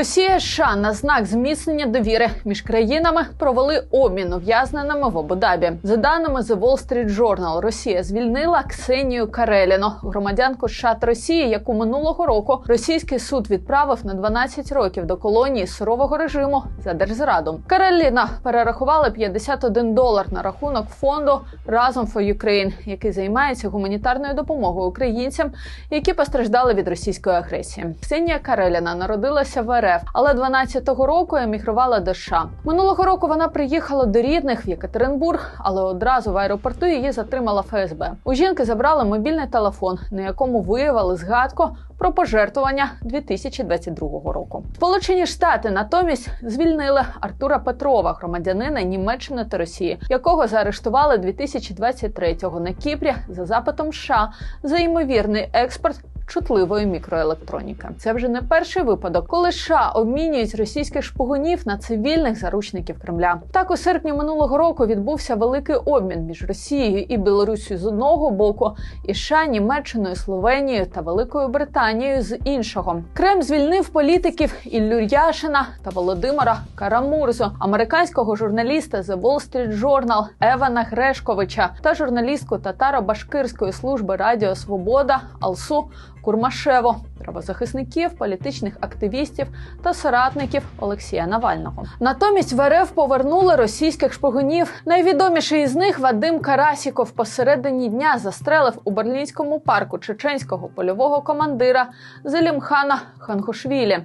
Росія США на знак зміцнення довіри між країнами провели обмін ув'язненими в Абу-Дабі. За даними The Wall Street Journal, Росія звільнила Ксенію Кареліно, громадянку США та Росії, яку минулого року російський суд відправив на 12 років до колонії сурового режиму за держзраду. Кареліна перерахувала 51 долар на рахунок фонду Разом for Ukraine, який займається гуманітарною допомогою українцям, які постраждали від російської агресії. Ксенія Кареліна народилася в РФ, але 12-го року емігрувала до США. Минулого року вона приїхала до рідних в Єкатеринбург, але одразу в аеропорту її затримала ФСБ. У жінки забрали мобільний телефон, на якому виявили згадку про пожертвування 2022 року. Сполучені Штати натомість звільнили Артура Петрова, громадянина Німеччини та Росії, якого заарештували 2023-го на Кіпрі за запитом США за ймовірний експорт. Чутливої мікроелектроніки це вже не перший випадок, коли США обмінюють російських шпигунів на цивільних заручників Кремля. Так у серпні минулого року відбувся великий обмін між Росією і Білорусією з одного боку, і США, Німеччиною, Словенією та Великою Британією з іншого. Крем звільнив політиків Іллю Яшина та Володимира Карамурзу, американського журналіста The Wall Street Journal Евана Грешковича та журналістку татаро-башкирської служби Радіо Свобода Алсу Курмашево, правозахисників, політичних активістів та соратників Олексія Навального. Натомість в РФ повернули російських шпигунів. Найвідоміший із них Вадим Карасіков посередині дня застрелив у берлінському парку чеченського польового командира Зелімхана Хангушвілі.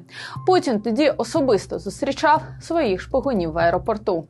Путін тоді особисто зустрічав своїх шпигунів в аеропорту.